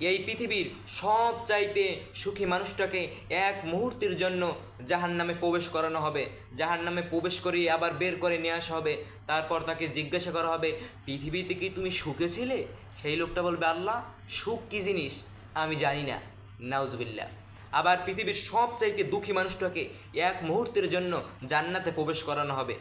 এই পৃথিবীর সব চাইতে সুখী মানুষটাকে এক মুহূর্তের জন্য জাহান নামে প্রবেশ করানো হবে। জাহান নামে প্রবেশ করিয়ে আবার বের করে নিয়ে আসা হবে। তারপর তাকে জিজ্ঞাসা করা হবে, পৃথিবীতে কি তুমি সুখে ছিলে? সেই লোকটা বলবে, আল্লাহ, সুখ কী জিনিস? আমি জানি না। নাউজবিল্লা আবার পৃথিবীর সব চাইতে দুঃখী মানুষটাকে এক মুহূর্তের জন্য জান্নাতে প্রবেশ করানো হবে।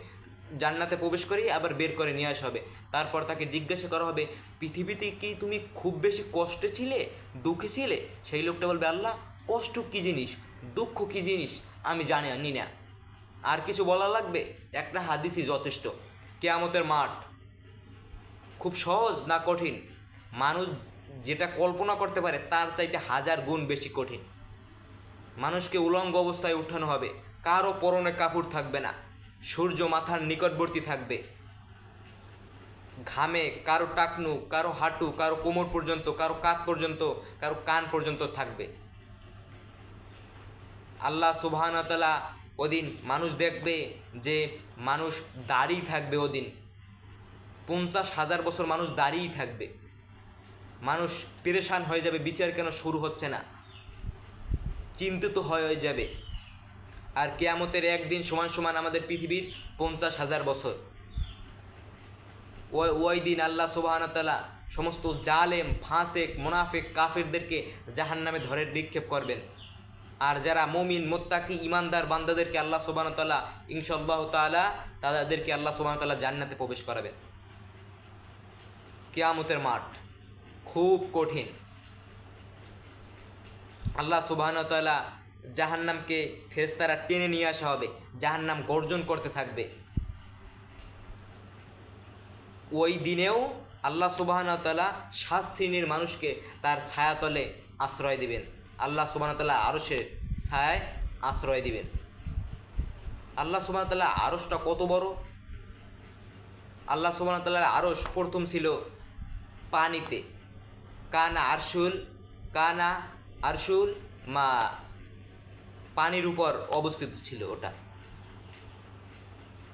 জান্নাতে প্রবেশ করেই আবার বের করে নিয়ে আসা হবে। তারপর তাকে জিজ্ঞাসা করা হবে, পৃথিবীতে কি তুমি খুব বেশি কষ্টে ছিলে? দুঃখে ছিলে? সেই লোকটা বলবে, আল্লাহ, কষ্ট কী জিনিস? দুঃখ কী জিনিস? আমি জানি নি না। আর কিছু বলা লাগবে? একটা হাদিসই যথেষ্ট। কেয়ামতের মাঠ খুব সহজ না কঠিন? মানুষ যেটা কল্পনা করতে পারে, তার চাইতে হাজার গুণ বেশি কঠিন। মানুষকে উলঙ্গ অবস্থায় উঠানো হবে। কারও পরনে কাপড় থাকবে না। সূর্য মাথার নিকটবর্তী থাকবে। ঘামে কারও টাকনু, কারও হাঁটু, কারও কোমর পর্যন্ত, কারও কাত পর্যন্ত, কারও কান পর্যন্ত থাকবে। আল্লাহ সুবাহানতালা ওদিন মানুষ দেখবে যে মানুষ দাঁড়িয়ে থাকবে ওদিন। পঞ্চাশ হাজার বছর মানুষ দাঁড়িয়েই থাকবে। মানুষ পেরেশান হয়ে যাবে, বিচার কেন শুরু হচ্ছে না? চিন্তিত হয়ে যাবে। আর কেয়ামতের একদিন সমান সমান আমাদের পৃথিবীর পঞ্চাশ হাজার বছর। ওই ওই দিন আল্লাহ সুবাহতালা সমস্ত জালেম, ফাঁসেক, মোনাফেক, কাফেরদেরকে জাহান নামে ধরে নিক্ষেপ করবেন। আর যারা মমিন, মোত্তাকি, ইমানদার বান্দাদেরকে আল্লাহ সুবাহতাল্লাহ ইনশাল্লাহ তালা তাদেরকে আল্লাহ সুবাহতাল্লাহ জান্নাতে প্রবেশ করাবেন। কেয়ামতের মাঠ খুব কঠিন। আল্লাহ সুবাহতাল্লাহ জাহান্নামকে ফেরেস্তারা টেনে নিয়ে আসা হবে, জাহান্নাম গর্জন করতে থাকবে। ওই দিনেও আল্লাহ সুবাহতাল্লাহ সাত শ্রেণির মানুষকে তার ছায়াতলে আশ্রয় দিবেন। আল্লাহ সুবাহতাল্লাহ আরসের ছায়ায় আশ্রয় দিবেন। আল্লাহ সুবাহতাল্লাহ আরসটা কত বড়? আল্লাহ সুবাহতাল্লাহ আরস প্রথম ছিল পানিতে। কানা আরশুল কানা আরশুল মা পানির উপর অবস্থিত ছিল ওটা।